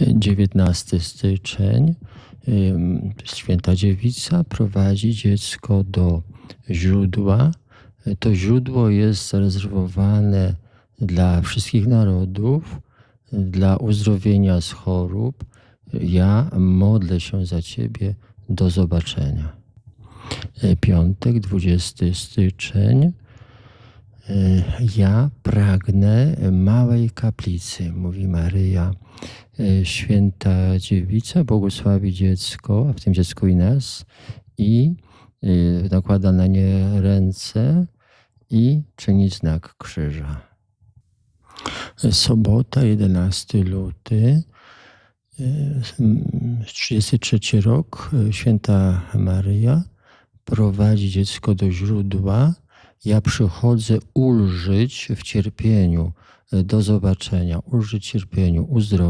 19 styczeń. Święta Dziewica prowadzi dziecko do źródła. To źródło jest zarezerwowane dla wszystkich narodów, dla uzdrowienia z chorób. Ja modlę się za Ciebie. Do zobaczenia. Piątek, 20 styczeń. E, Ja pragnę małej kaplicy, mówi Maryja. E, Święta Dziewica błogosławi dziecko, a w tym dziecku i nas, i e, nakłada na nie ręce i czyni znak krzyża. E, Sobota, 11 luty. e, 33 rok. e, Święta Maryja prowadzi dziecko do źródła. Ja przychodzę ulżyć w cierpieniu. E, Do zobaczenia, ulżyć cierpieniu, uzdrowić.